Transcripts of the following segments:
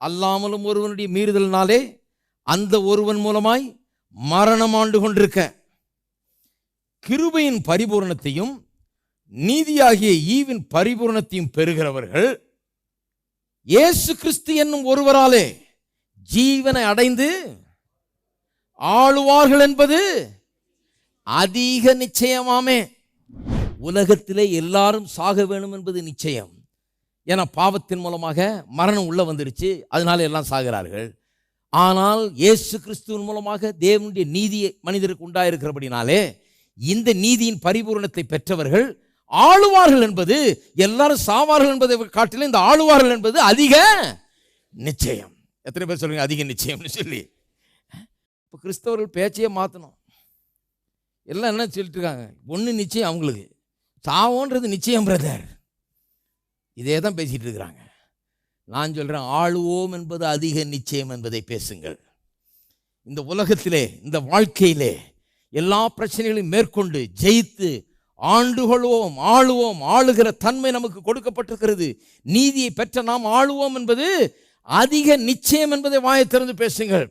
அல்லாமலும் ஒருவனுடைய மீறுதல்னாலே அந்த ஒருவன் மூலமாய் மரணம் ஆண்டு கொண்டிருக்க. கிருபையின் பரிபூரணத்தையும் நீதியாகிய ஈவின் பரிபூரணத்தையும் பெறுகிறவர்கள் இயேசு கிறிஸ்து என்னும் ஒருவராலே ஜீவனை அடைந்து ஆளுவார்கள் என்பது அதிக நிச்சயமாமே. உலகத்திலே எல்லாரும் சாக வேணும் என்பது நிச்சயம். ஏன்னா பாவத்தின் மூலமாக மரணம் உள்ளே வந்துருச்சு. அதனால எல்லாம் சாகிறார்கள். ஆனால் இயேசு கிறிஸ்துவின் மூலமாக தேவனுடைய நீதி மனிதருக்கு உண்டாயிருக்கிறபடினாலே இந்த நீதியின் பரிபூரணத்தை பெற்றவர்கள் ஆளுவார்கள் என்பது எல்லாரும் சாவார்கள் என்பதை காட்டிலும் இந்த ஆளுவார்கள் என்பது அதிக நிச்சயம். எத்தனை பேர் சொல்லுங்க அதிக நிச்சயம்னு சொல்லி. இப்போ கிறிஸ்தவர்கள் பேச்சையே மாற்றணும் எல்லாம் என்ன சொல்லிட்டு இருக்காங்க? ஒன்று நிச்சயம் அவங்களுக்கு. சாவோன்றது நிச்சயம் பிரதர் இதே தான் பேசிகிட்டு இருக்கிறாங்க நான் சொல்கிறேன் ஆளுவோம் என்பது அதிக நிச்சயம் என்பதை பேசுங்கள். இந்த உலகத்திலே இந்த வாழ்க்கையிலே எல்லா பிரச்சனைகளையும் மேற்கொண்டு ஜெயித்து ஆண்டுகொள்வோம் ஆளுவோம் ஆளுகிற தன்மை நமக்கு கொடுக்கப்பட்டிருக்கிறது. நீதியை பெற்ற நாம் ஆளுவோம் என்பது அதிக நிச்சயம் என்பதை வாயை திறந்து பேசுங்கள்.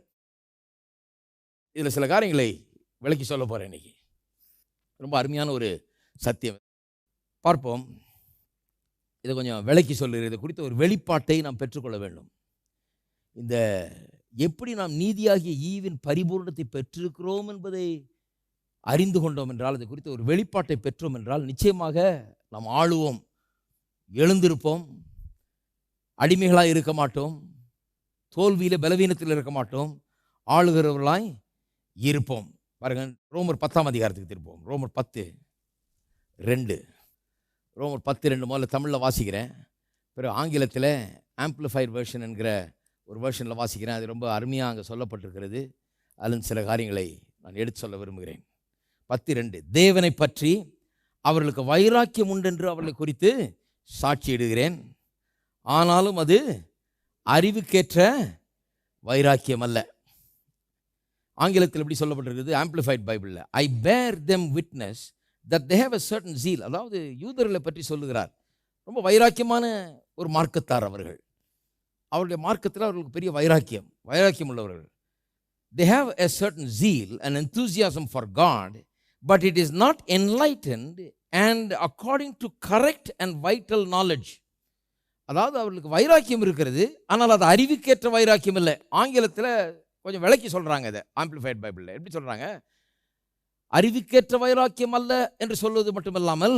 இதில் சில காரியங்களை விளக்கி சொல்ல போகிறேன் இன்னைக்கு. ரொம்ப அருமையான ஒரு சத்தியம். பார்ப்போம். இதை கொஞ்சம் விளக்கி சொல்லுகிறது குறித்த ஒரு வெளிப்பாட்டை நாம் பெற்றுக்கொள்ள வேண்டும். இந்த எப்படி நாம் நீதியாகிய ஈவின் பரிபூர்ணத்தை பெற்றிருக்கிறோம் என்பதை அறிந்து கொண்டோம் என்றால் அது குறித்த ஒரு வெளிப்பாட்டை பெற்றோம் என்றால் நிச்சயமாக நாம் ஆளுவோம். எழுந்திருப்போம். அடிமைகளாக இருக்க மாட்டோம். தோல்வியில் பலவீனத்தில் இருக்க மாட்டோம். ஆளுகிறவர்களாய் இருப்போம். பாருங்கள் ரோமர் பத்தாம் அதிகாரத்துக்கு திருப்போம் ரோமர் பத்து ரெண்டு. ரோமர் பத்து ரெண்டு முதல்ல தமிழில் வாசிக்கிறேன். பிறகு ஆங்கிலத்தில் ஆம்பிளிஃபைட் வெர்ஷன் என்கிற ஒரு வெர்ஷனில் வாசிக்கிறேன். அது ரொம்ப அருமையாக அங்கே சொல்லப்பட்டிருக்கிறது. அதில் சில காரியங்களை நான் எடுத்து சொல்ல விரும்புகிறேன். பத்து ரெண்டு. தேவனை பற்றி அவர்களுக்கு வைராக்கியம் உண்டென்று அவர்களை குறித்து சாட்சியிடுகிறேன் ஆனாலும் அது அறிவுக்கேற்ற வைராக்கியம் அல்ல. ஆங்கிலத்தில் எப்படி சொல்லப்பட்டிருக்கிறது? ஆம்பிளிஃபைட் பைபிளில் I bear them witness that they have a certain zeal அதாவது யூதர்களை பற்றி சொல்லுகிறார். ரொம்ப வைராக்கியமான ஒரு மார்க்கத்தார் அவர்கள். அவருடைய மார்க்கத்தில் அவர்களுக்கு பெரிய வைராக்கியம் வைராக்கியம் உள்ளவர்கள். They have a certain zeal and enthusiasm for God but it is not enlightened and according to correct and vital knowledge அதாவது அவர்களுக்கு வைராக்கியம் இருக்கிறது ஆனால் அது அறிவுக்கேற்ற வைராக்கியம் இல்லை. ஆங்கிலத்தில் கொஞ்சம் விளக்கி சொல்கிறாங்க இதை ஆம்பிளிஃபைட் பைபிளில் எப்படி சொல்கிறாங்க அறிவுக்கேற்ற வைராக்கியம் அல்ல என்று சொல்வது மட்டுமல்லாமல்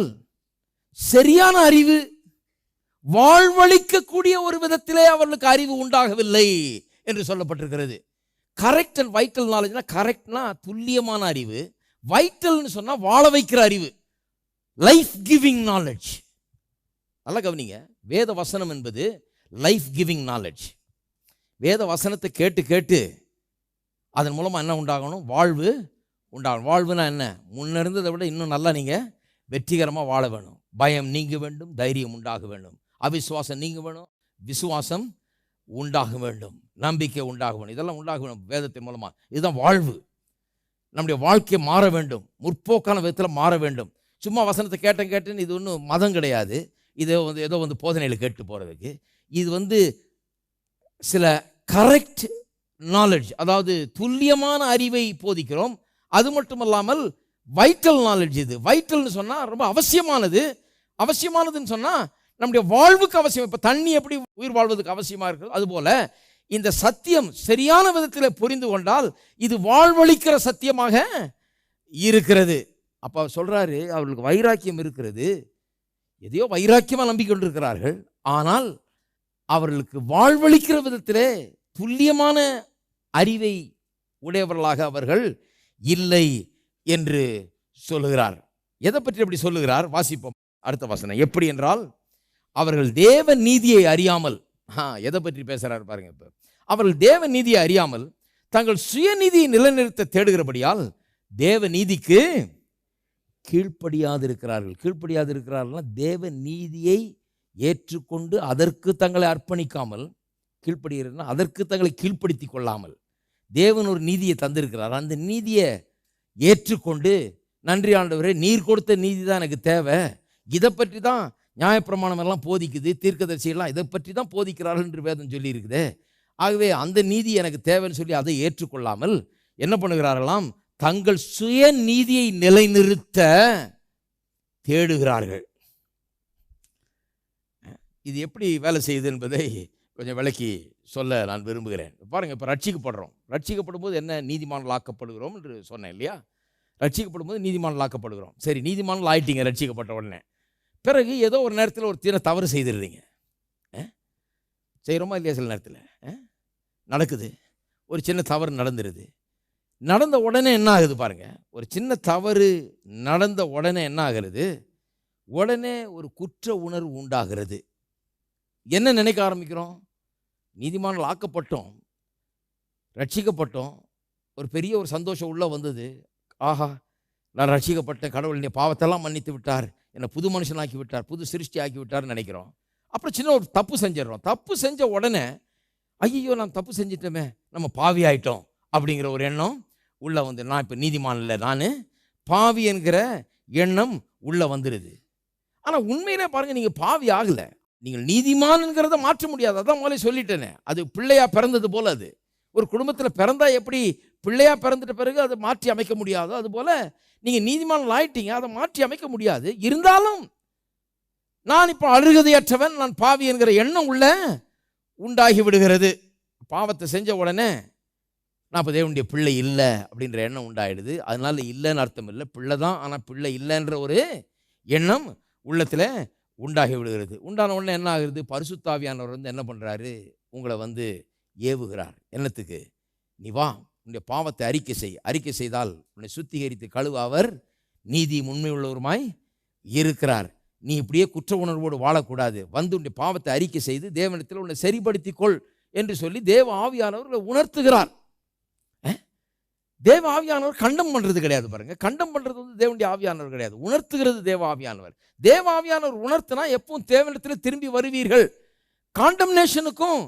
சரியான அறிவு வாழ்வழிக்கக்கூடிய ஒரு விதத்திலே அவர்களுக்கு அறிவு உண்டாகவில்லை என்று சொல்லப்பட்டிருக்கிறது. கரெக்ட் அண்ட் வைட்டல் நாலேஜ்னா கரெக்ட்னா துல்லியமான அறிவு வைட்டல்னு சொன்னால் வாழ வைக்கிற அறிவு லைஃப் கிவிங் நாலேஜ் நல்லா கவனிங்க. வேத வசனம் என்பது லைஃப் கிவிங் நாலேஜ் வேத வசனத்தை கேட்டு கேட்டு அதன் மூலமாக என்ன உண்டாகணும்? வாழ்வு உண்டான வாழ்வுனா என்ன? முன்ன இருந்ததை விட இன்னும் நல்லா நீங்கள் வெற்றிகரமாக வாழ வேணும். பயம் நீங்க வேண்டும் தைரியம் உண்டாக வேண்டும். அவிசுவாசம் நீங்க வேணும் விசுவாசம் உண்டாக வேண்டும். நம்பிக்கை உண்டாக வேண்டும். இதெல்லாம் உண்டாக வேண்டும் வேதத்தின் மூலமாக இதுதான் வாழ்வு. நம்முடைய வாழ்க்கை மாற வேண்டும். முற்போக்கான விதத்தில் மாற வேண்டும். சும்மா வசனத்தை கேட்டேன் கேட்டேன்னு இது ஒன்றும் மதம் கிடையாது. இது வந்து ஏதோ வந்து போதனையில் கேட்டு போகிறதுக்கு இது வந்து சில கரெக்ட் நாலேஜ் அதாவது துல்லியமான அறிவை போதிக்கிறோம். அது மட்டுமல்லாமல் வைட்டல் நாலேஜ் இது. வைட்டல்னு சொன்னால் ரொம்ப அவசியமானது. அவசியமானதுன்னு சொன்னால் நம்முடைய வாழ்வுக்கு அவசியம். இப்போ தண்ணி எப்படி உயிர் வாழ்வதற்கு அவசியமாக இருக்குது அதுபோல் இந்த சத்தியம் சரியான விதத்தில் புரிந்து கொண்டால் இது வாழ்வழிக்கிற சத்தியமாக இருக்கிறது. அப்போ சொல்கிறாரு அவர்களுக்கு வைராக்கியம் இருக்கிறது. எதையோ வைராக்கியமாக நம்பிக்கொண்டிருக்கிறார்கள். ஆனால் அவர்களுக்கு வாழ்வழிக்கிற விதத்திலே துல்லியமான அறிவை உடையவர்களாக அவர்கள் இல்லை என்று சொல்லுகிறார். எதை பற்றி அப்படி சொல்லுகிறார்? வாசிப்போம். அடுத்த வசனம். எப்படி என்றால் அவர்கள் தேவ நீதியை அறியாமல் ஆ எதை பற்றி பேசுகிறார் பாருங்க இப்போ. அவர்கள் தேவ நீதியை அறியாமல் தங்கள் சுயநீதியை நிலைநிறுத்த தேடுகிறபடியால் தேவ நீதிக்கு கீழ்ப்படியாது இருக்கிறார்கள் கீழ்ப்படியாது இருக்கிறார்கள்னா தேவ நீதியை ஏற்றுக்கொண்டு அதற்கு தங்களை அர்ப்பணிக்காமல் கீழ்ப்படுகிறதுனா அதற்கு தங்களை கீழ்ப்படுத்தி கொள்ளாமல். தேவன் ஒரு நீதியை தந்திருக்கிறார். அந்த நீதியை ஏற்றுக்கொண்டு நன்றி ஆண்டவரே நீர் கொடுத்த நீதி தான் எனக்கு தேவை. இதை பற்றி தான் நியாயப்பிரமாணம் எல்லாம் போதிக்குது தீர்க்கதரிசியெல்லாம் இதை பற்றி தான் போதிக்கிறார்கள் என்று வேதம் சொல்லியிருக்குது. ஆகவே அந்த நீதி எனக்கு தேவைன்னு சொல்லி அதை ஏற்றுக்கொள்ளாமல் என்ன பண்ணுகிறார்களாம் தங்கள் சுய நீதியை நிலைநிறுத்த தேடுகிறார்கள். இது எப்படி வேலை செய்யுது என்பதை கொஞ்சம் விளக்கி சொல்ல நான் விரும்புகிறேன். பாருங்கள் இப்போ ரட்சிக்கப்படுறோம். ரட்சிக்கப்படும் போது என்ன நீதிமான்கள் ஆக்கப்படுகிறோம் என்று சொன்னேன் இல்லையா? ரட்சிக்கப்படும் போது நீதிமான்கள் ஆக்கப்படுகிறோம் சரி நீதிமான்கள் ஆயிட்டீங்க ரட்சிக்கப்பட்ட உடனே. பிறகு ஏதோ ஒரு நேரத்தில் ஒரு தீர தவறு செய்திருந்தீங்க செய்கிறோமா இல்லையா சில நேரத்தில்? நடக்குது. ஒரு சின்ன தவறு நடந்துருது. நடந்த உடனே என்ன ஆகுது பாருங்கள் ஒரு சின்ன தவறு நடந்த உடனே என்ன ஆகிறது? உடனே ஒரு குற்ற உணர்வு உண்டாகிறது. என்ன நினைக்க ஆரம்பிக்கிறோம்? நீதிமான்கள் ஆக்கப்பட்டோம் ரட்சிக்கப்பட்டோம். ஒரு பெரிய ஒரு சந்தோஷம் உள்ளே வந்தது. ஆஹா நான் ரட்சிக்கப்பட்டேன் கடவுள் என்னை பாவத்தெல்லாம் மன்னித்து விட்டார். என்னை புது மனுஷனாக்கி விட்டார் புது சிருஷ்டி ஆக்கி விட்டார்னு நினைக்கிறோம். அப்புறம் சின்ன ஒரு தப்பு செஞ்சிடறோம். தப்பு செஞ்ச உடனே ஐயோ நான் தப்பு செஞ்சிட்டோமே நம்ம பாவி ஆயிட்டோம் அப்படிங்கிற ஒரு எண்ணம் உள்ளே வந்து நான் இப்போ நீதிமான் இல்லை நான் பாவி என்கிற எண்ணம் உள்ளே வந்துடுது ஆனால் உண்மையிலே பாருங்கள் நீங்கள் பாவி ஆகலை. நீங்கள் நீதிமான்ங்கிறத மாற்ற முடியாது. அதான் முதல்ல சொல்லிட்டேனே. அது பிள்ளையாக பிறந்தது போல் அது. ஒரு குடும்பத்தில் பிறந்தா எப்படி பிள்ளையாக பிறந்துட்ட பிறகு அதை மாற்றி அமைக்க முடியாதோ அதுபோல் நீங்கள் நீதிமான்கள் ஆயிட்டீங்க அதை மாற்றி அமைக்க முடியாது. இருந்தாலும் நான் இப்போ அழுகதையற்றவன் நான் பாவி என்கிற எண்ணம் உள்ள உண்டாகி விடுகிறது. பாவத்தை செஞ்ச உடனே நான் இப்போ தேவனுடைய பிள்ளை இல்லை அப்படின்ற எண்ணம் உண்டாயிடுது. அதனால் இல்லைன்னு அர்த்தம் இல்லை. பிள்ளை தான் ஆனால் பிள்ளை இல்லைன்ற ஒரு எண்ணம் உள்ளத்தில் உண்டாகி விடுகிறது. உண்டான உடனே என்ன ஆகுது? பரிசுத்தாவியானவர் வந்து என்ன பண்ணுறாரு உங்களை வந்து ஏவுகிறார். என்னத்துக்கு? நீ வா உன்னுடைய பாவத்தை அறிக்கை செய். அறிக்கை செய்தால் உன்னை சுத்திகரித்து கழுவ அவர் நீதி உண்மை உள்ளவருமாய் இருக்கிறார். நீ இப்படியே குற்ற உணர்வோடு வாழக்கூடாது. வந்து உன்னுடைய பாவத்தை அறிக்கை செய்து தேவனிடத்தில் உன்னை சரிப்படுத்திக் கொள் என்று சொல்லி தேவ ஆவியானவர்களை உணர்த்துகிறார். தேவ ஆவியானவர் கண்டம் பண்ணுறது கிடையாது பாருங்க. கண்டம் பண்ணுறது வந்து தேவனுடைய ஆவியானவர் கிடையாது. உணர்த்துகிறது தேவ ஆவியானவர். தேவ ஆவியானவர் உணர்த்தினா எப்பவும் தேவனிடத்தில் திரும்பி வருவீர்கள். காண்டம்னேஷனுக்கும்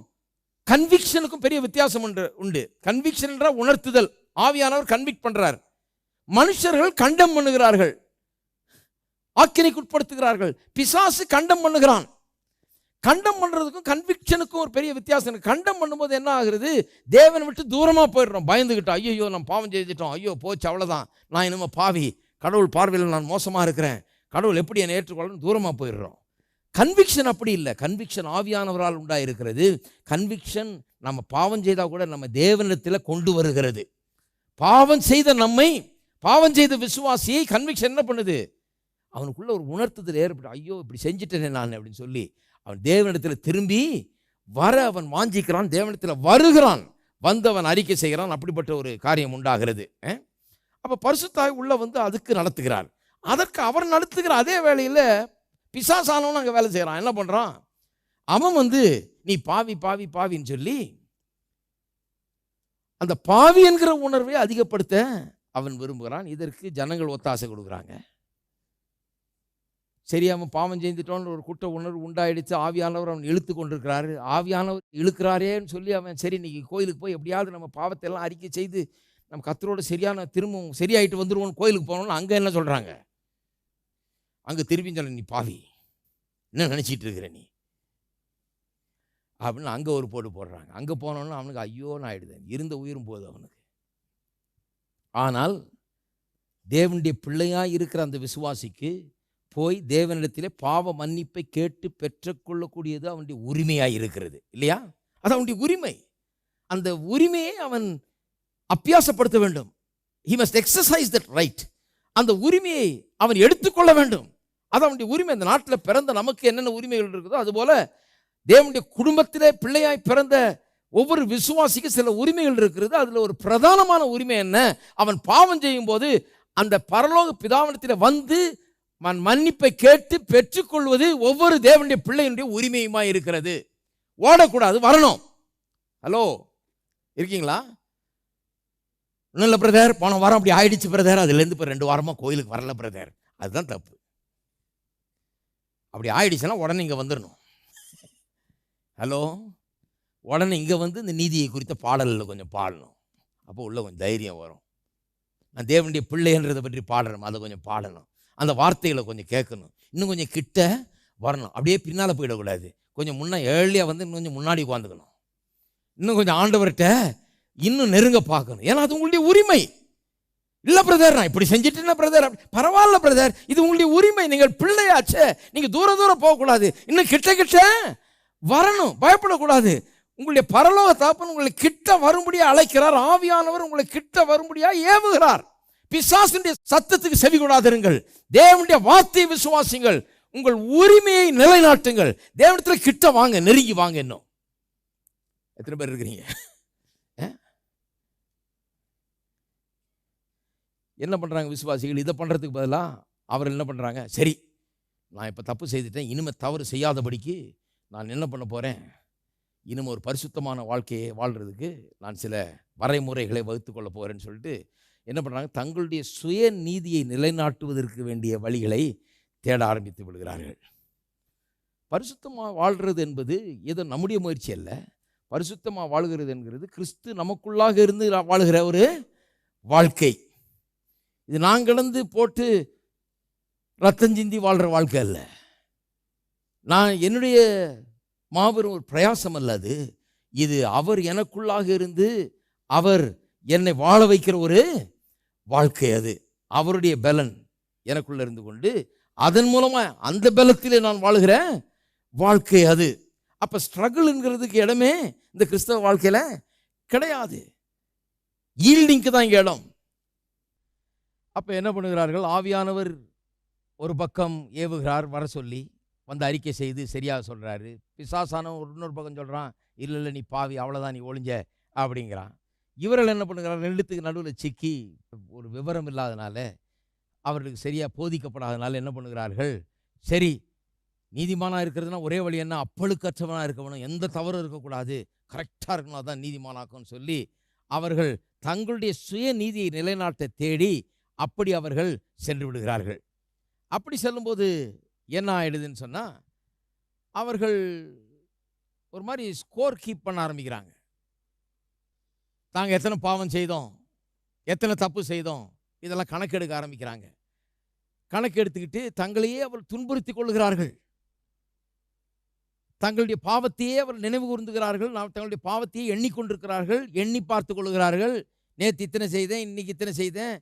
கன்விக்ஷனுக்கும் பெரிய வித்தியாசம் உண்டு உண்டு. கன்விக்ஷன் என்றால் உணர்த்துதல். ஆவியானவர் கன்விக்ட் பண்ணுறார் மனுஷர்கள் கண்டம் பண்ணுகிறார்கள். ஆக்கினைக்குட்படுத்துகிறார்கள். பிசாசு கண்டம் பண்ணுகிறான். கண்டம் பண்ணுறதுக்கும் கன்விக்ஷனுக்கும் ஒரு பெரிய வித்தியாசம் இருக்குது கண்டம் பண்ணும்போது என்ன ஆகுறது? தேவனை விட்டு தூரமாக போயிடுறோம். பயந்துக்கிட்டோம் ஐயோ நம்ம பாவம் செய்துட்டோம் ஐயோ போச்சு அவ்வளோதான் நான் இனிமே பாவி. கடவுள் பார்வையில் நான் மோசமாக இருக்கிறேன். கடவுள் எப்படி என்னை ஏற்றுக்கொள்ளணும் தூரமாக போயிடுறோம். கன்விக்ஷன் அப்படி இல்லை. கன்விக்ஷன் ஆவியானவரால் உண்டாயிருக்கிறது. கன்விக்ஷன் நம்ம பாவம் செய்தால் கூட நம்ம தேவனிடத்தில் கொண்டு வருகிறது. பாவம் செய்த நம்மை பாவம் செய்த விசுவாசியை கன்விக்ஷன் என்ன பண்ணுது? அவனுக்குள்ளே ஒரு உணர்த்துதல் ஏற்பட்டு ஐயோ இப்படி செஞ்சிட்டேனே நான் அப்படின்னு சொல்லி அவன் தேவனிடத்தில் திரும்பி வர அவன் வாஞ்சிக்கிறான் தேவனிடத்தில் வருகிறான். வந்து அவன் அறிக்கை செய்கிறான் அப்படிப்பட்ட ஒரு காரியம் உண்டாகிறது. அப்போ பரிசுத்தாய் உள்ளே வந்து அதுக்கு நடத்துகிறார். அதற்கு அவர் நடத்துகிற அதே வேலையில் பிசாசானவன் அங்கே வேலை செய்கிறான். என்ன பண்ணுறான் அவன் வந்து நீ பாவி பாவி பாவின்னு சொல்லி அந்த பாவி என்கிற உணர்வை அதிகப்படுத்த அவன் விரும்புகிறான். இதற்கு ஜனங்கள் ஒத்தாசை கொடுக்குறாங்க. சரியாமல் பாவம் செய்துட்டோன்னு ஒரு குற்ற உணர்வு உண்டாயிடுச்சு. ஆவியானவர் அவன் இழுத்து கொண்டிருக்கிறாரு. ஆவியானவர் இழுக்கிறாரேன்னு சொல்லி அவன் சரி இன்னைக்கு கோயிலுக்கு போய் எப்படியாவது நம்ம பாவத்தை எல்லாம் அறிக்கை செய்து நம்ம கத்தரோட சரியான திரும்பவும் சரியாயிட்டு வந்துடுவோம்னு கோயிலுக்கு போனோம்னு அங்கே என்ன சொல்கிறாங்க அங்கே திருப்பி சொல்ல நீ பாவி என்ன நினச்சிட்டு இருக்கிற நீ? அப்படின்னு அங்கே ஒரு போட்டு போடுறாங்க. அங்கே போனோன்னு அவனுக்கு ஐயோன்னு ஆகிடுது இருந்த உயிரும் போகுது அவனுக்கு. ஆனால் தேவனுடைய பிள்ளையாக இருக்கிற அந்த விசுவாசிக்கு போய் தேவனிடத்திலே பாவ மன்னிப்பை கேட்டு பெற்றுக்கொள்ளக்கூடியது அவனுடைய உரிமையாக இருக்கிறது இல்லையா? அது அவனுடைய உரிமை. அந்த உரிமையை அவன் அப்பியாசப்படுத்த வேண்டும். He must exercise that right அந்த உரிமையை அவன் எடுத்துக்கொள்ள வேண்டும். அது அவனுடைய உரிமை. இந்த நாட்டில் பிறந்த நமக்கு என்னென்ன உரிமைகள் இருக்குதோ அதுபோல் தேவனுடைய குடும்பத்திலே பிள்ளையாய் பிறந்த ஒவ்வொரு விசுவாசிக்கும் சில உரிமைகள் இருக்கிறது. அதில் ஒரு பிரதானமான உரிமை என்ன? அவன் பாவம் செய்யும் போது அந்த பரலோக பிதாவனத்தில் வந்து மன்னிப்பை கேட்டு பெற்றுக்கொள்வது ஒவ்வொரு தேவனுடைய பிள்ளையினுடைய உரிமையுமாய் இருக்கிறது. ஓடக்கூடாது வரணும். ஹலோ இருக்கீங்களா? ஒன்றும் இல்லை பிரதர் போன வாரம் அப்படி ஆயிடுச்சு பிரதர் அதுலேருந்து இப்போ ரெண்டு வாரமாக கோயிலுக்கு வரல பிரதர் அதுதான் தப்பு. அப்படி ஆயிடுச்சுன்னா உடனே இங்கே வந்துடணும் ஹலோ உடனே இங்கே வந்து இந்த நீதியை குறித்த பாடலில் கொஞ்சம் பாடணும். அப்போ உள்ள கொஞ்சம் தைரியம் வரும். நான் தேவனுடைய பிள்ளைன்றதை பற்றி பாடணும் அதை கொஞ்சம் பாடணும். அந்த வார்த்தைகளை கொஞ்சம் கேட்கணும். இன்னும் கொஞ்சம் கிட்ட வரணும். அப்படியே பின்னால் போயிடக்கூடாது. கொஞ்சம் முன்னே ஏர்லியாக வந்து இன்னும் கொஞ்சம் முன்னாடி உட்காந்துக்கணும். இன்னும் கொஞ்சம் ஆண்டவர்கிட்ட இன்னும் நெருங்க பார்க்கணும். ஏன்னா அது உங்களுடைய உரிமை. இல்லை பிரதர் நான் இப்படி செஞ்சுட்டேன் பிரதர் பரவாயில்ல பிரதர் இது உங்களுடைய உரிமை. நீங்கள் பிள்ளையாச்சே. நீங்கள் தூர தூரம் போகக்கூடாது. இன்னும் கிட்ட கிட்ட வரணும். பயப்படக்கூடாது. உங்களுடைய பரலோக தாப்பன் உங்களை கிட்ட வரும்படியா அழைக்கிறார். ஆவியானவர் உங்களை கிட்ட வரும்படியாக ஏவுகிறார். பிசாசினுடைய சத்தத்துக்கு செவி கொடாதிருங்கள். தேவனுடைய வார்த்தையை விசுவாசிங்கள் உங்கள் உரிமையை நிலைநாட்டுங்கள். தேவனத்தில் கிட்ட வாங்க நெருங்கி வாங்க இன்னும். எத்தனை பேர் இருக்கிறீங்க? என்ன பண்ணுறாங்க விசுவாசிகள்? இதை பண்ணுறதுக்கு பதிலாக அவர் என்ன பண்ணுறாங்க சரி நான் இப்போ தப்பு செய்துட்டேன். இனிமே தவறு செய்யாதபடிக்கு நான் என்ன பண்ண போகிறேன் இனிமேல் ஒரு பரிசுத்தமான வாழ்க்கையை வாழ்கிறதுக்கு நான் சில வரைமுறைகளை வகுத்து கொள்ள சொல்லிட்டு என்ன பண்ணுறாங்க தங்களுடைய சுய நீதியை நிலைநாட்டுவதற்கு வேண்டிய வழிகளை தேட ஆரம்பித்து விடுகிறார்கள். பரிசுத்தமாக வாழ்கிறது என்பது ஏதோ நம்முடைய முயற்சி அல்ல. பரிசுத்தமாக வாழ்கிறது என்கிறது கிறிஸ்து நமக்குள்ளாக இருந்து வாழுகிற ஒரு வாழ்க்கை. இது நான் கிடந்து போட்டு ரத்தம் சிந்தி வாழ்கிற வாழ்க்கை அல்ல. நான் என்னுடைய மாபெரும் ஒரு பிரயாசம் அல்ல அது. இது அவர் எனக்குள்ளாக இருந்து அவர் என்னை வாழ வைக்கிற ஒரு வாழ்க்கை அது. அவருடைய பலன் எனக்குள்ள இருந்து கொண்டு அதன் மூலமாக அந்த பலத்திலே நான் வாழுகிற வாழ்க்கை அது. அப்போ ஸ்ட்ரகிள்ங்கிறதுக்கு இடமே இந்த கிறிஸ்தவ வாழ்க்கையில் கிடையாது. ஈல்டிங்க்கு தான் இங்கே இடம். அப்போ என்ன பண்ணுகிறார்கள்? ஆவியானவர் ஒரு பக்கம் ஏவுகிறார் வர சொல்லி வந்து அறிக்கை செய்து சரியாக சொல்கிறாரு பிசாசானவன் ஒரு இன்னொரு பக்கம் சொல்கிறான் இல்லை இல்லை நீ பாவி அவ்வளோதான் நீ ஒளிஞ்ச அப்படிங்கிறான். இவர்கள் என்ன பண்ணுகிறார் ரெண்டுத்துக்கு நடுவில் சிக்கி ஒரு விவரம் இல்லாதனால அவர்களுக்கு சரியாக போதிக்கப்படாதனால என்ன பண்ணுகிறார்கள்? சரி நீதிமானாக இருக்கிறதுனா ஒரே வழி என்ன? அப்பழுக்கற்றவனாக இருக்கணும் எந்த தவறும் இருக்கக்கூடாது. கரெக்டாக இருக்கணும் அதான் நீதிமானாக்கும்னு சொல்லி அவர்கள் தங்களுடைய சுய நீதியை நிலைநாட்ட தேடி அப்படி அவர்கள் சென்று விடுகிறார்கள். அப்படி செல்லும்போது என்ன ஆயிடுதுன்னு சொன்னால் அவர்கள் ஒரு மாதிரி ஸ்கோர் கீப் பண்ண ஆரம்பிக்கிறாங்க. நாங்கள் எத்தனை பாவம் செய்தோம் எத்தனை தப்பு செய்தோம் இதெல்லாம் கணக்கெடுக்க ஆரம்பிக்கிறாங்க. கணக்கு எடுத்துக்கிட்டு தங்களையே அவர் துன்புறுத்தி கொள்கிறார்கள் தங்களுடைய பாவத்தையே அவர் நினைவு கூர்ந்துகிறார்கள். நாம் தங்களுடைய பாவத்தையே எண்ணிக்கொண்டிருக்கிறார்கள் எண்ணி பார்த்து கொள்கிறார்கள் நேற்று இத்தனை செய்தேன் இன்னைக்கு இத்தனை செய்தேன்.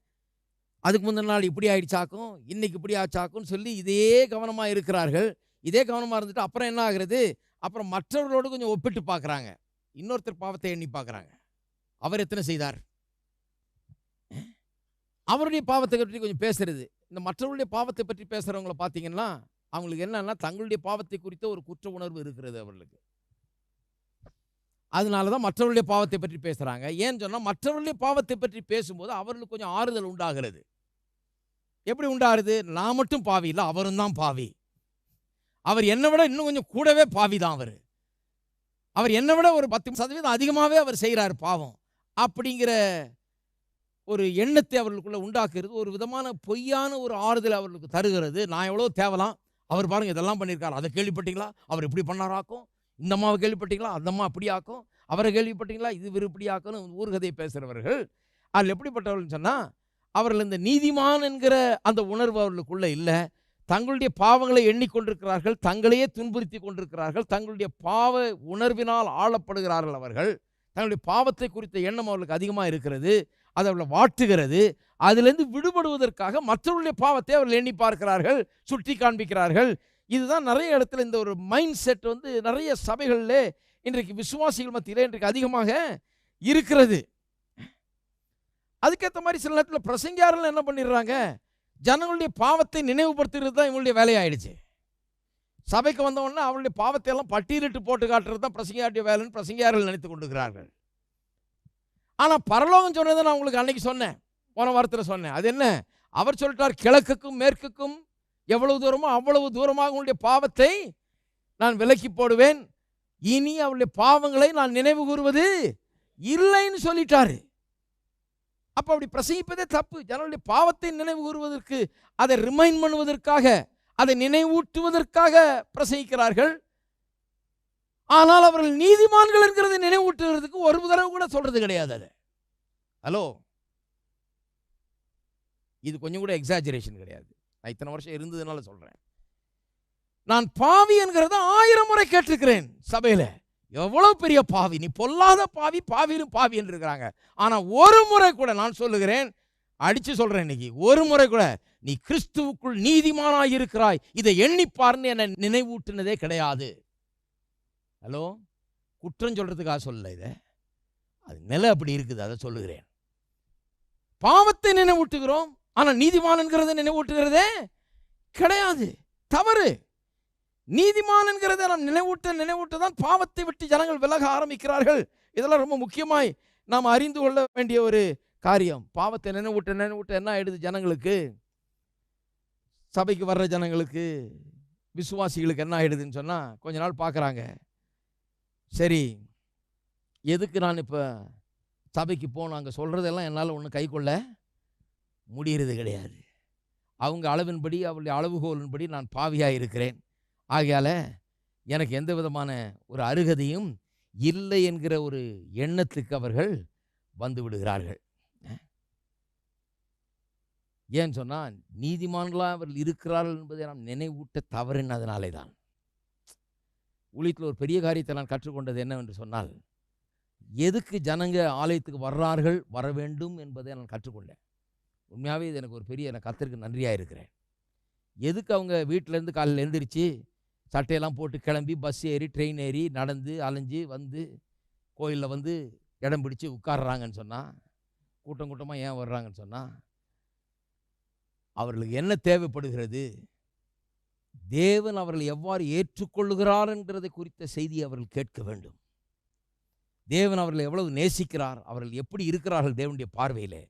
அதுக்கு முந்தின நாள் இப்படி ஆயிடுச்சாக்கும் இன்னைக்கு இப்படி ஆச்சாக்கும்னு சொல்லி இதே கவனமாக இருக்கிறார்கள். இதே கவனமாக இருந்துட்டு அப்புறம் என்ன ஆகுறது? அப்புறம் மற்றவர்களோடு கொஞ்சம் ஒப்பிட்டு பார்க்குறாங்க. இன்னொருத்தர் பாவத்தை எண்ணி பார்க்குறாங்க. அவர் எத்தனை செய்தார்? அவருடைய பாவத்தை பற்றி கொஞ்சம் பேசுறது. இந்த மற்றவருடைய பாவத்தை பற்றி பேசுகிறவங்கள பார்த்தீங்கன்னா அவங்களுக்கு என்னன்னா தங்களுடைய பாவத்தை குறித்த ஒரு குற்ற உணர்வு இருக்கிறது அவர்களுக்கு. அதனால தான் மற்றவருடைய பாவத்தை பற்றி பேசுகிறாங்க ஏன்னு சொன்னால் மற்றவருடைய பாவத்தை பற்றி பேசும்போது அவர்களுக்கு கொஞ்சம் ஆறுதல் உண்டாகிறது. எப்படி உண்டாகுது நான் மட்டும் பாவி இல்லை அவரும் தான் பாவி. அவர் என்னை விட இன்னும் கொஞ்சம் கூடவே பாவி தான் அவர். அவர் என்னை விட ஒரு பத்து சதவீதம் அதிகமாகவே அவர் செய்கிறார் பாவம். அப்படிங்கிற ஒரு எண்ணத்தை அவர்களுக்குள்ள உண்டாக்குறது ஒரு விதமான பொய்யான ஒரு ஆறுதல் அவர்களுக்கு தருகிறது. நான் எவ்வளோ தேவலாம்? அவர் பாருங்க இதெல்லாம் பண்ணியிருக்காரு. அதை கேள்விப்பட்டீங்களா? அவர் இப்படி பண்ணாராக்கும்? இந்த அம்மாவை கேள்விப்பட்டீங்களா? அந்த அம்மா அப்படி ஆக்கும்? அவரை கேள்விப்பட்டீங்களா? இது இவர் இப்படி ஆக்கும்னு ஊர்கதையை பேசுகிறவர்கள் அதில் எப்படிப்பட்டவர்கள்னு சொன்னால் அவர்கள் இந்த நீதிமான் என்கிற அந்த உணர்வு அவர்களுக்குள்ளே இல்லை. தங்களுடைய பாவங்களை எண்ணிக்கொண்டிருக்கிறார்கள். தங்களையே துன்புறுத்தி கொண்டிருக்கிறார்கள். தங்களுடைய பாவ உணர்வினால் ஆளப்படுகிறார்கள் அவர்கள். தங்களுடைய பாவத்தை குறித்த எண்ணம் அவர்களுக்கு அதிகமாக இருக்கிறது. அது அவர்களை வாட்டுகிறது. அதிலிருந்து விடுபடுவதற்காக மற்றவர்களுடைய பாவத்தை அவர்கள் எண்ணி பார்க்கிறார்கள் சுட்டி காண்பிக்கிறார்கள். இதுதான் நிறைய இடத்துல இந்த ஒரு மைண்ட் செட் வந்து நிறைய சபைகளில் இன்றைக்கு விசுவாசிகள் மத்தியில் இன்றைக்கு அதிகமாக இருக்கிறது. அதுக்கேற்ற மாதிரி சில நேரத்தில் பிரசங்கியாரில் என்ன பண்ணிடுறாங்க? ஜனங்களுடைய பாவத்தை நினைவுபடுத்துறது தான் இவங்களுடைய வேலையாயிடுச்சு. சபைக்கு வந்தவொடனே அவருடைய பாவத்தை எல்லாம் பட்டியலிட்டு போட்டு காட்டுறது தான் பிரசங்கியாருடைய வேலைன்னு பிரசங்கியார்கள் நினைத்து கொண்டிருக்கிறார்கள். ஆனால் பரலோகம் சொன்னதை நான் உங்களுக்கு அன்னைக்கு சொன்னேன். போன வாரத்தில் சொன்னேன். அது என்ன? அவர் சொல்லிட்டார் கிழக்குக்கும் மேற்குக்கும் எவ்வளவு தூரமோ அவ்வளவு தூரமாக உங்களுடைய பாவத்தை நான் விலக்கி போடுவேன். இனி அவளுடைய பாவங்களை நான் நினைவு கூறுவது இல்லைன்னு சொல்லிட்டாரு. அப்ப அப்படி பிரசங்கிப்பதே தப்பு. ஜனங்களுடைய பாவத்தை நினைவு கூறுவதற்கு அதை ரிமைண்ட் பண்ணுவதற்காக அதை நினைவூட்டுவதற்காக பிரசங்கிக்கிறார்கள். ஆனால் அவர்கள் நீதிமான்கள் என்கிறதை நினைவூட்டுறதுக்கு ஒரு தடவை கூட சொல்றது கிடையாது அது. ஹலோ இது கொஞ்சம் கூட எக்ஸாஜரேஷன் கிடையாது. நான் இத்தனை வருஷம் இருந்ததுனால சொல்றேன். நான் பாவி என்கிறத ஆயிரம் முறை கேட்டிருக்கிறேன் சபையில். எவ்வளவு பெரிய பாவி. நீ பொல்லாத பாவி பாவியிலும் பாவி என்று இருக்கிறாங்க ஆனால் ஒரு முறை கூட நான் சொல்லுகிறேன் அடிச்சு சொல்கிறேன் இன்னைக்கு. ஒரு முறை கூட நீ கிறிஸ்துவுக்குள் நீதிமானாய் இருக்கிறாய். இதை எண்ணிப்பார்னு என்னை நினைவூட்டினதே கிடையாது. ஹலோ? குற்றம் சொல்றதுக்காக சொல்லல இதை. அது நிலை அப்படி இருக்குது அதை சொல்லுகிறேன். பாவத்தை நினைவூட்டுகிறோம் ஆனா நீதிமானங்கிறத நினைவூட்டுகிறதே கிடையாது. தவறு. நீதிமான் நாம் நினைவூட்ட நினைவூட்ட தான் பாவத்தை விட்டு ஜனங்கள் விலக ஆரம்பிக்கிறார்கள். இதெல்லாம் ரொம்ப முக்கியமாய் நாம் அறிந்து கொள்ள வேண்டிய ஒரு காரியம். பாவத்தை நினைவூட்ட நினைவூட்ட என்ன ஆயிடுது ஜனங்களுக்கு? சபைக்கு வர்ற ஜனங்களுக்கு விசுவாசிகளுக்கு என்ன ஆயிடுதுன்னு சொன்னால் கொஞ்ச நாள் பார்க்குறாங்க சரி எதுக்கு நான் இப்போ சபைக்கு போகணும்? அங்கே சொல்கிறதெல்லாம் என்னால் ஒன்றும் கை கொள்ள முடிகிறது கிடையாது. அவங்க அளவின்படி அவருடைய அளவுகோலின்படி நான் பாவியாக இருக்கிறேன். ஆகையால் எனக்கு எந்த விதமான ஒரு அருகதையும் இல்லை என்கிற ஒரு எண்ணத்துக்கு அவர்கள் வந்து விடுகிறார்கள். ஏன்னு சொன்னால் நீதிமான்களாக அவர்கள் இருக்கிறார்கள் என்பதை நாம் நினைவூட்ட தவறினதுனாலே தான் ஊழியத்தில் ஒரு பெரிய காரியத்தை நான் கற்றுக்கொண்டது என்னவென்று சொன்னால் எதுக்கு ஜனங்க ஆலயத்துக்கு வர்றார்கள் வர வேண்டும் என்பதை நான் கற்றுக்கொண்டேன். உண்மையாகவே இது எனக்கு ஒரு பெரிய எனக்கு கத்திற்கு நன்றியாக இருக்கிறேன். எதுக்கு அவங்க வீட்டிலேருந்து காலையில் எழுந்திரிச்சு சட்டையெல்லாம் போட்டு கிளம்பி பஸ் ஏறி ட்ரெயின் ஏறி நடந்து அலைஞ்சு வந்து கோயிலில் வந்து இடம் பிடிச்சு உட்கார்றாங்கன்னு சொன்னால் கூட்டம் கூட்டமாக ஏன் வர்றாங்கன்னு சொன்னால் அவர்களுக்கு என்ன தேவைப்படுகிறது? தேவன் அவர்களை எவ்வாறு ஏற்றுக்கொள்ளுகிறார் என்கிறதை குறித்த செய்தியை அவர்கள் கேட்க வேண்டும். தேவன் அவர்களை எவ்வளவு நேசிக்கிறார் அவர்கள் எப்படி இருக்கிறார்கள் தேவனுடைய பார்வையிலே?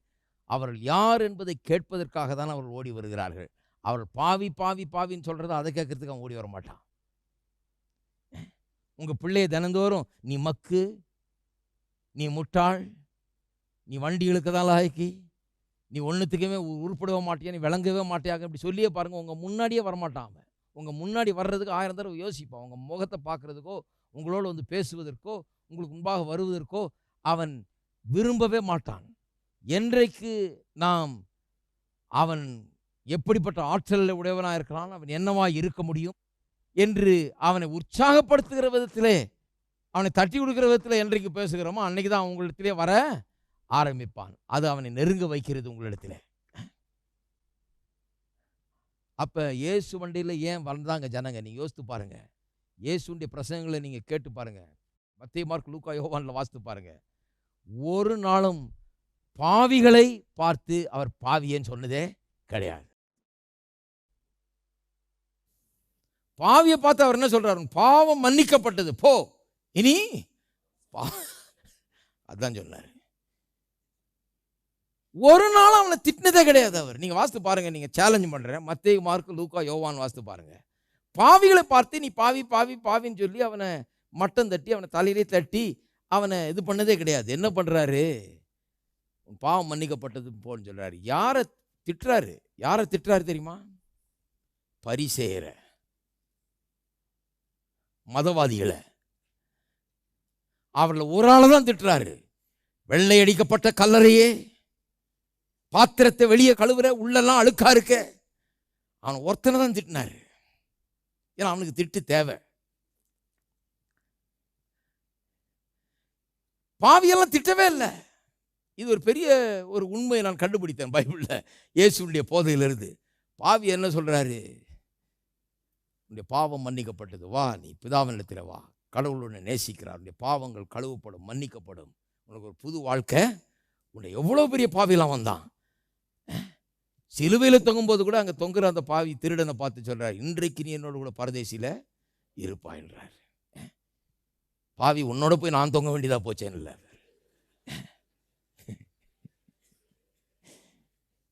அவர்கள் யார் என்பதை கேட்பதற்காக தான் அவர்கள் ஓடி வருகிறார்கள். அவர்கள் பாவி பாவி பாவின்னு சொல்கிறத அதை கேட்கறதுக்கு அவன் ஓடி வர மாட்டான். உங்கள் பிள்ளைய தினந்தோறும் நீ மக்கு நீ முட்டாள் நீ வண்டி இழுக்கதான் லாய்க்கி நீ ஒன்றுத்துக்குமே உருப்படவே மாட்டியா நீ விளங்கவே மாட்டியாக இப்படி சொல்லியே பாருங்க. உங்கள் முன்னாடியே வரமாட்டான் அவன். உங்கள் முன்னாடி வர்றதுக்கு ஆயிரம் தடவை யோசிப்பான் உங்கள் முகத்தை பார்க்குறதுக்கோ உங்களோட வந்து பேசுவதற்கோ உங்களுக்கு முன்பாக வருவதற்கோ அவன் விரும்பவே மாட்டான். என்றைக்கு நாம் அவன் எப்படிப்பட்ட ஆற்றலில் உடையவனாக இருக்கிறான் அவன் என்னவா இருக்க முடியும் என்று அவனை உற்சாகப்படுத்துகிற விதத்திலே அவனை தட்டி கொடுக்குற விதத்தில் என்றைக்கு பேசுகிறோமோ அன்னைக்கு தான் அவங்களிடத்திலே வர ஆரம்பிப்பான். அது அவனை நெருங்க வைக்கிறது உங்களிடத்துல. அப்போ இயேசு வண்டியில் ஏன் வளர்ந்தாங்க ஜனங்க? நீங்கள் யோசித்து பாருங்க. இயேசுடைய பிரசங்களை நீங்கள் கேட்டு பாருங்க. மத்திய மார்க் லூக்கா யோவானில் வாசித்து பாருங்க. ஒரு நாளும் பாவிகளை பார்த்து அவர் பாவியேன்னு சொன்னதே கிடையாது. பாவியை பார்த்து அவர் என்ன சொல்றாரு? பாவம் மன்னிக்கப்பட்டது. போ. இனி பா- அதான் சொன்னார். ஒரு நாள் அவனை திட்டினதே கிடையாது அவர். நீங்கள் வாஸ்து பாருங்கள் நீங்கள் சேலஞ்ச் பண்ணுறேன் மத்திய மார்க் லூக்கா யோவான் வாஸ்து பாருங்கள் பாவிகளை பார்த்து நீ பாவி பாவி பாவின்னு சொல்லி அவனை மட்டம் தட்டி அவனை தலையிலே தட்டி அவனை இது பண்ணதே கிடையாது. என்ன பண்ணுறாரு பாவம் மன்னிக்கப்பட்டது போன்னு சொல்கிறாரு யாரை திட்டுறாரு? யாரை திட்டுறாரு தெரியுமா? பரிசேயர. மதவாதிகளை. அவர்களை ஒரு ஆளை தான் திட்டுறாரு. வெள்ளை அடிக்கப்பட்ட கல்லறையே. பாத்திரத்தை வெளியே கழுவுற உள்ளெல்லாம் அழுக்கா இருக்க. அவன் ஒருத்தனை தான் திட்டினாரு. ஏன்னா அவனுக்கு திட்டு தேவை. பாவியெல்லாம் திட்டவே இல்லை. இது ஒரு பெரிய ஒரு உண்மையை நான் கண்டுபிடித்தேன் பைபிளில். இயேசுடைய போதையிலிருந்து. பாவி என்ன சொல்கிறாரு உன்னுடைய பாவம் மன்னிக்கப்பட்டது. வா நீ பிதாவினிடத்தில் வா. கடவுள் உன்னை நேசிக்கிறார். உன்னுடைய பாவங்கள் கழுவப்படும் மன்னிக்கப்படும். உனக்கு ஒரு புது வாழ்க்கை. உன்னை எவ்வளோ பெரிய பாவிலாம் வந்தான். சிலுவையில் தொங்கும்போது கூட அங்கே தொங்குற அந்த பாவி திருடனை பார்த்து சொல்கிறார் இன்றைக்கு நீ என்னோட கூட பரதேசியில் இருப்பா என்றார். பாவி உன்னோட போய் நான் தொங்க வேண்டியதாக போச்சேன்னு இல்லை.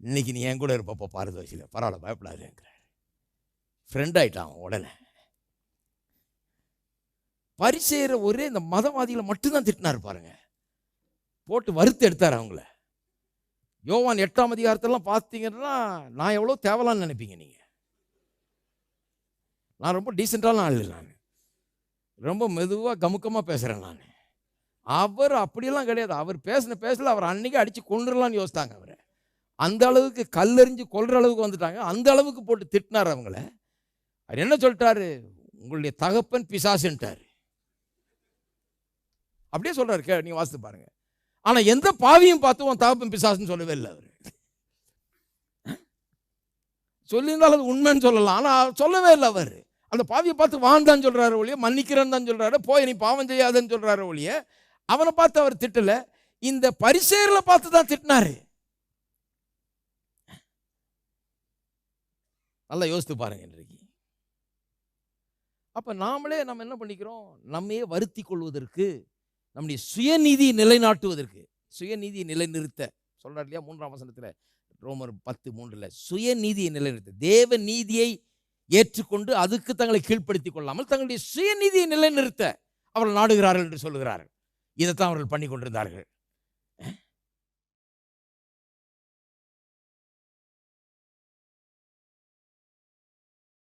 இன்னைக்கு நீ என் கூட இருப்பப்போ பாரதேசியில் பரவாயில்ல பயப்படாதுங்கிறார். ஃப்ரெண்ட் ஆகிட்டான் அவன் உடனே. பரிசெய்கிற ஒரே இந்த மதவாதிகளை மட்டும்தான் திட்டினார் பாருங்க. போட்டு வறுத்து எடுத்தார் அவங்கள. யோவான் எட்டாம் அதிகாரத்தெல்லாம் பார்த்தீங்கன்னா நான் எவ்வளோ தேவலான்னு நினைப்பீங்க நீங்கள் நான் ரொம்ப டீசெண்டான ஆள் நான். ரொம்ப மெதுவாக கமுக்கமாக பேசுகிறேன் நான். அவர் அப்படியெல்லாம் கிடையாது. அவர் பேசின பேசல அவர் அன்னைக்கு அடித்து கொண்டுடலான்னு யோசித்தாங்க அவரை. அந்த அளவுக்கு கல்லெறிஞ்சு கொல்ற அளவுக்கு வந்துட்டாங்க. அந்த அளவுக்கு போட்டு திட்டினார் அவங்கள. அவர் என்ன சொல்லிட்டாரு? உங்களுடைய தகப்பன் பிசாசுன்ட்டார். அப்படியே சொல்கிறாரு கே நீங்கள் வாசித்து பாருங்க. ஆனால் எந்த பாவியும் பார்த்து உன் தகப்பன் பிசாசுன்னு சொல்லவே இல்லை அவர். சொல்லியிருந்தாலும் அது உண்மைன்னு சொல்லலாம். ஆனால் சொல்லவே இல்லை அவர். அந்த பாவியை பார்த்து வாழ்ந்தான்னு சொல்கிறாரு ஒழிய மன்னிக்கிறேன்னு தான் சொல்கிறாரு போய் நீ பாவம் செய்யாதன்னு சொல்கிறாரு ஒழிய அவனை பார்த்து அவர் திட்டல. இந்த பரிசேரில் பார்த்து தான் திட்டினாரு. நல்லா யோசித்து பாருங்க இன்றைக்கு. அப்போ நாமளே நம்ம என்ன பண்ணிக்கிறோம்? நம்மையே வருத்தி கொள்வதற்கு நம்முடைய சுயநீதியை நிலைநாட்டுவதற்கு சுயநீதியை நிலைநிறுத்த சொல்கிறார் இல்லையா மூன்றாம் வசனத்தில் ரோமர் பத்து மூன்றில் சுயநீதியை நிலைநிறுத்த தேவ நீதியை ஏற்றுக்கொண்டு அதுக்கு தங்களை கீழ்ப்படுத்திக் கொள்ளாமல் தங்களுடைய சுயநீதியை நிலைநிறுத்த அவர்கள் நாடுகிறார்கள் என்று சொல்லுகிறார்கள். இதைத்தான் அவர்கள் பண்ணி கொண்டிருந்தார்கள்.